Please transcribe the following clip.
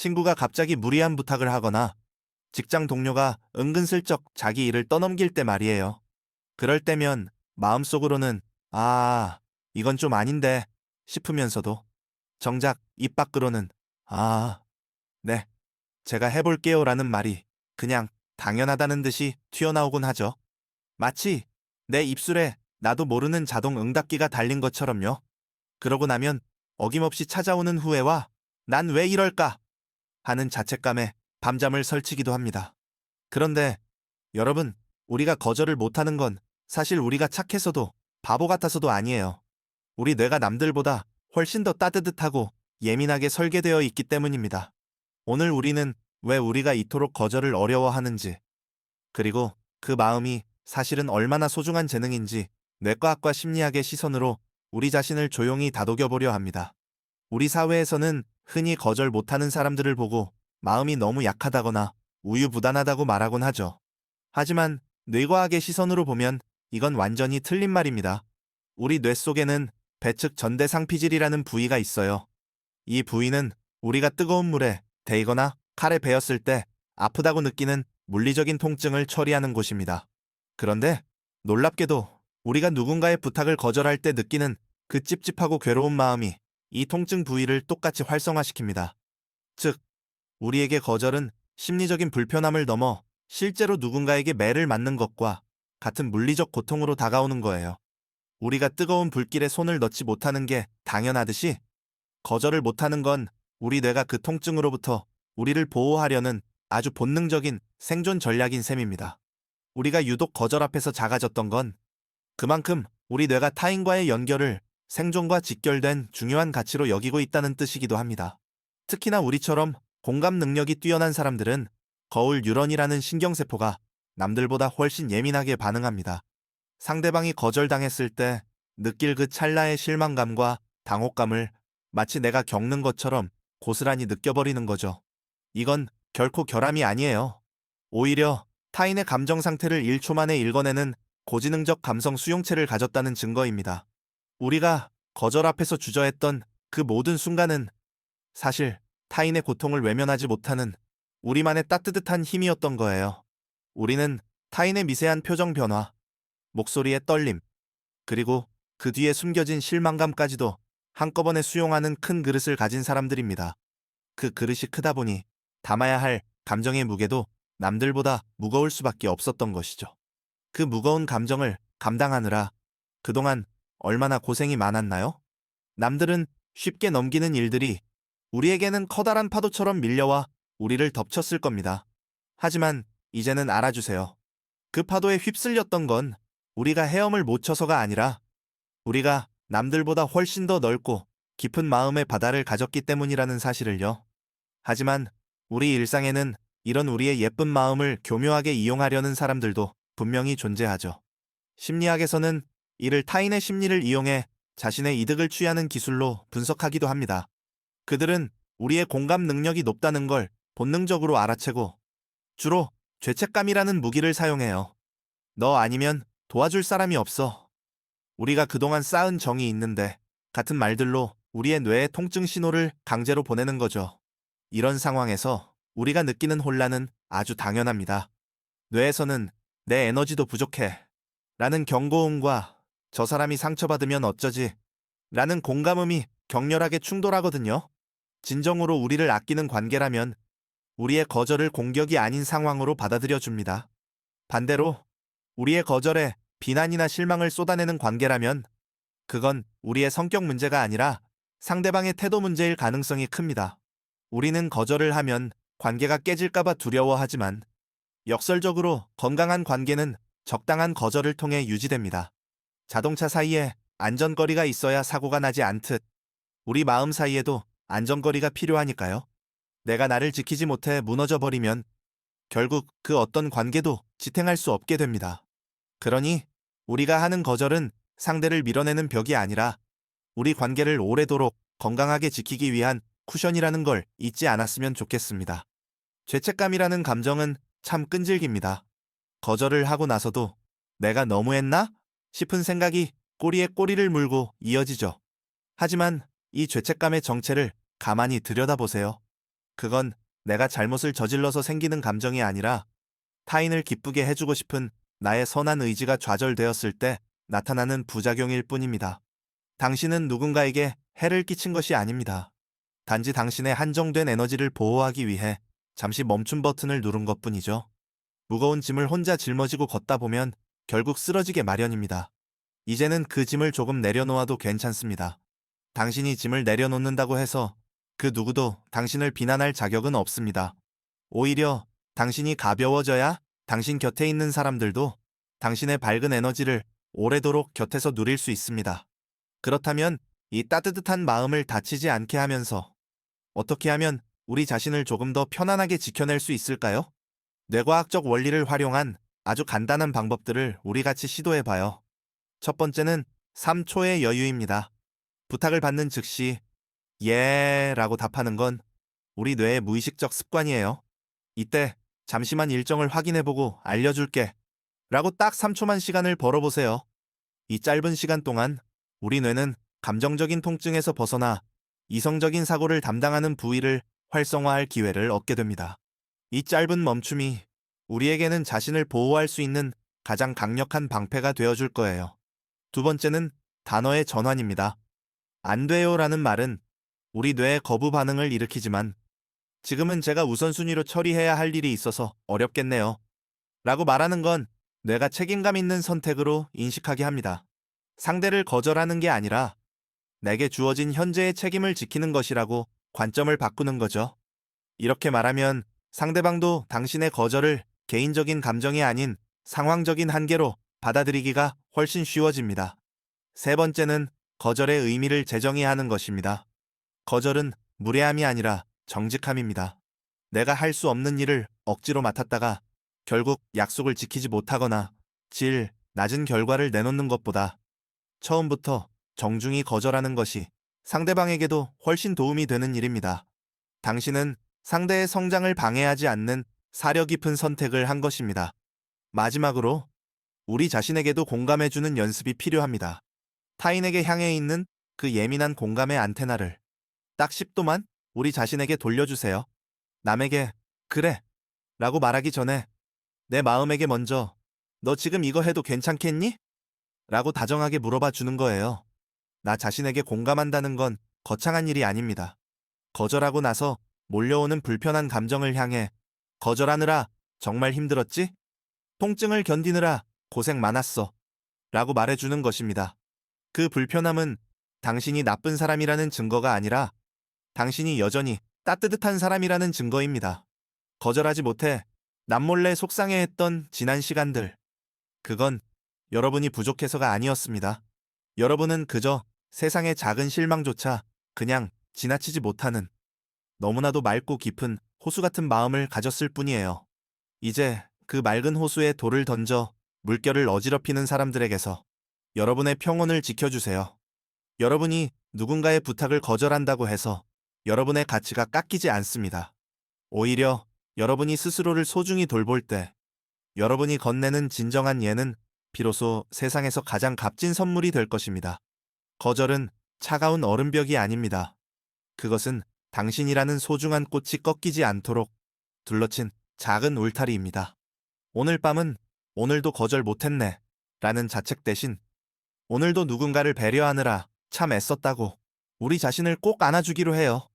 친구가 갑자기 무리한 부탁을 하거나 직장 동료가 은근슬쩍 자기 일을 떠넘길 때 말이에요. 그럴 때면 마음속으로는 아, 이건 좀 아닌데 싶으면서도 정작 입 밖으로는 아, 네, 제가 해볼게요 라는 말이 그냥 당연하다는 듯이 튀어나오곤 하죠. 마치 내 입술에 나도 모르는 자동 응답기가 달린 것처럼요. 그러고 나면 어김없이 찾아오는 후회와 난 왜 이럴까 하는 자책감에 밤잠을 설치기도 합니다. 그런데 여러분, 우리가 거절을 못하는 건 사실 우리가 착해서도 바보 같아서도 아니에요. 우리 뇌가 남들보다 훨씬 더 따뜻하고 예민하게 설계되어 있기 때문입니다. 오늘 우리는 왜 우리가 이토록 거절을 어려워하는지, 그리고 그 마음이 사실은 얼마나 소중한 재능인지 뇌과학과 심리학의 시선으로 우리 자신을 조용히 다독여보려 합니다. 우리 사회에서는 흔히 거절 못하는 사람들을 보고 마음이 너무 약하다거나 우유부단하다고 말하곤 하죠. 하지만 뇌과학의 시선으로 보면 이건 완전히 틀린 말입니다. 우리 뇌 속에는 배측 전대상피질이라는 부위가 있어요. 이 부위는 우리가 뜨거운 물에 데이거나 칼에 베었을 때 아프다고 느끼는 물리적인 통증을 처리하는 곳입니다. 그런데 놀랍게도 우리가 누군가의 부탁을 거절할 때 느끼는 그 찝찝하고 괴로운 마음이 이 통증 부위를 똑같이 활성화시킵니다. 즉, 우리에게 거절은 심리적인 불편함을 넘어 실제로 누군가에게 매를 맞는 것과 같은 물리적 고통으로 다가오는 거예요. 우리가 뜨거운 불길에 손을 넣지 못하는 게 당연하듯이 거절을 못하는 건 우리 뇌가 그 통증으로부터 우리를 보호하려는 아주 본능적인 생존 전략인 셈입니다. 우리가 유독 거절 앞에서 작아졌던 건 그만큼 우리 뇌가 타인과의 연결을 생존과 직결된 중요한 가치로 여기고 있다는 뜻이기도 합니다. 특히나 우리처럼 공감 능력이 뛰어난 사람들은 거울 뉴런이라는 신경세포가 남들보다 훨씬 예민하게 반응합니다. 상대방이 거절당했을 때 느낄 그 찰나의 실망감과 당혹감을 마치 내가 겪는 것처럼 고스란히 느껴버리는 거죠. 이건 결코 결함이 아니에요. 오히려 타인의 감정 상태를 1초 만에 읽어내는 고지능적 감성 수용체를 가졌다는 증거입니다. 우리가 거절 앞에서 주저했던 그 모든 순간은 사실 타인의 고통을 외면하지 못하는 우리만의 따뜻한 힘이었던 거예요. 우리는 타인의 미세한 표정 변화, 목소리의 떨림, 그리고 그 뒤에 숨겨진 실망감까지도 한꺼번에 수용하는 큰 그릇을 가진 사람들입니다. 그 그릇이 크다 보니 담아야 할 감정의 무게도 남들보다 무거울 수밖에 없었던 것이죠. 그 무거운 감정을 감당하느라 그동안 얼마나 고생이 많았나요? 남들은 쉽게 넘기는 일들이 우리에게는 커다란 파도처럼 밀려와 우리를 덮쳤을 겁니다. 하지만 이제는 알아주세요. 그 파도에 휩쓸렸던 건 우리가 헤엄을 못 쳐서가 아니라 우리가 남들보다 훨씬 더 넓고 깊은 마음의 바다를 가졌기 때문이라는 사실을요. 하지만 우리 일상에는 이런 우리의 예쁜 마음을 교묘하게 이용하려는 사람들도 분명히 존재하죠. 심리학에서는 이를 타인의 심리를 이용해 자신의 이득을 취하는 기술로 분석하기도 합니다. 그들은 우리의 공감 능력이 높다는 걸 본능적으로 알아채고 주로 죄책감이라는 무기를 사용해요. 너 아니면 도와줄 사람이 없어. 우리가 그동안 쌓은 정이 있는데 같은 말들로 우리의 뇌에 통증 신호를 강제로 보내는 거죠. 이런 상황에서 우리가 느끼는 혼란은 아주 당연합니다. 뇌에서는 내 에너지도 부족해. 라는 경고음과 저 사람이 상처받으면 어쩌지? 라는 공감음이 격렬하게 충돌하거든요. 진정으로 우리를 아끼는 관계라면 우리의 거절을 공격이 아닌 상황으로 받아들여 줍니다. 반대로 우리의 거절에 비난이나 실망을 쏟아내는 관계라면 그건 우리의 성격 문제가 아니라 상대방의 태도 문제일 가능성이 큽니다. 우리는 거절을 하면 관계가 깨질까봐 두려워하지만 역설적으로 건강한 관계는 적당한 거절을 통해 유지됩니다. 자동차 사이에 안전거리가 있어야 사고가 나지 않듯 우리 마음 사이에도 안전거리가 필요하니까요. 내가 나를 지키지 못해 무너져 버리면 결국 그 어떤 관계도 지탱할 수 없게 됩니다. 그러니 우리가 하는 거절은 상대를 밀어내는 벽이 아니라 우리 관계를 오래도록 건강하게 지키기 위한 쿠션이라는 걸 잊지 않았으면 좋겠습니다. 죄책감이라는 감정은 참 끈질깁니다. 거절을 하고 나서도 내가 너무했나? 싶은 생각이 꼬리에 꼬리를 물고 이어지죠. 하지만 이 죄책감의 정체를 가만히 들여다보세요. 그건 내가 잘못을 저질러서 생기는 감정이 아니라 타인을 기쁘게 해주고 싶은 나의 선한 의지가 좌절되었을 때 나타나는 부작용일 뿐입니다. 당신은 누군가에게 해를 끼친 것이 아닙니다. 단지 당신의 한정된 에너지를 보호하기 위해 잠시 멈춤 버튼을 누른 것 뿐이죠. 무거운 짐을 혼자 짊어지고 걷다 보면 결국 쓰러지게 마련입니다. 이제는 그 짐을 조금 내려놓아도 괜찮습니다. 당신이 짐을 내려놓는다고 해서 그 누구도 당신을 비난할 자격은 없습니다. 오히려 당신이 가벼워져야 당신 곁에 있는 사람들도 당신의 밝은 에너지를 오래도록 곁에서 누릴 수 있습니다. 그렇다면 이 따뜻한 마음을 다치지 않게 하면서 어떻게 하면 우리 자신을 조금 더 편안하게 지켜낼 수 있을까요? 뇌과학적 원리를 활용한 아주 간단한 방법들을 우리 같이 시도해 봐요. 첫 번째는 3초의 여유입니다. 부탁을 받는 즉시 예 라고 답하는 건 우리 뇌의 무의식적 습관이에요. 이때 잠시만 일정을 확인해보고 알려줄게 라고 딱 3초만 시간을 벌어보세요. 이 짧은 시간 동안 우리 뇌는 감정적인 통증에서 벗어나 이성적인 사고를 담당하는 부위를 활성화할 기회를 얻게 됩니다. 이 짧은 멈춤이 우리에게는 자신을 보호할 수 있는 가장 강력한 방패가 되어줄 거예요. 두 번째는 단어의 전환입니다. 안 돼요 라는 말은 우리 뇌의 거부 반응을 일으키지만 지금은 제가 우선순위로 처리해야 할 일이 있어서 어렵겠네요. 라고 말하는 건 뇌가 책임감 있는 선택으로 인식하게 합니다. 상대를 거절하는 게 아니라 내게 주어진 현재의 책임을 지키는 것이라고 관점을 바꾸는 거죠. 이렇게 말하면 상대방도 당신의 거절을 개인적인 감정이 아닌 상황적인 한계로 받아들이기가 훨씬 쉬워집니다. 세 번째는 거절의 의미를 재정의하는 것입니다. 거절은 무례함이 아니라 정직함입니다. 내가 할 수 없는 일을 억지로 맡았다가 결국 약속을 지키지 못하거나 질 낮은 결과를 내놓는 것보다 처음부터 정중히 거절하는 것이 상대방에게도 훨씬 도움이 되는 일입니다. 당신은 상대의 성장을 방해하지 않는 사려 깊은 선택을 한 것입니다. 마지막으로 우리 자신에게도 공감해주는 연습이 필요합니다. 타인에게 향해 있는 그 예민한 공감의 안테나를 딱 10도만 우리 자신에게 돌려주세요. 남에게 그래 라고 말하기 전에 내 마음에게 먼저 너 지금 이거 해도 괜찮겠니? 라고 다정하게 물어봐 주는 거예요. 나 자신에게 공감한다는 건 거창한 일이 아닙니다. 거절하고 나서 몰려오는 불편한 감정을 향해 거절하느라 정말 힘들었지? 통증을 견디느라 고생 많았어. 라고 말해주는 것입니다. 그 불편함은 당신이 나쁜 사람이라는 증거가 아니라 당신이 여전히 따뜻한 사람이라는 증거입니다. 거절하지 못해 남몰래 속상해했던 지난 시간들. 그건 여러분이 부족해서가 아니었습니다. 여러분은 그저 세상의 작은 실망조차 그냥 지나치지 못하는 너무나도 맑고 깊은 호수 같은 마음을 가졌을 뿐이에요. 이제 그 맑은 호수에 돌을 던져 물결을 어지럽히는 사람들에게서 여러분의 평온을 지켜주세요. 여러분이 누군가의 부탁을 거절한다고 해서 여러분의 가치가 깎이지 않습니다. 오히려 여러분이 스스로를 소중히 돌볼 때 여러분이 건네는 진정한 예는 비로소 세상에서 가장 값진 선물이 될 것입니다. 거절은 차가운 얼음벽이 아닙니다. 그것은 당신이라는 소중한 꽃이 꺾이지 않도록 둘러친 작은 울타리입니다. 오늘 밤은 오늘도 거절 못했네 라는 자책 대신 오늘도 누군가를 배려하느라 참 애썼다고 우리 자신을 꼭 안아주기로 해요.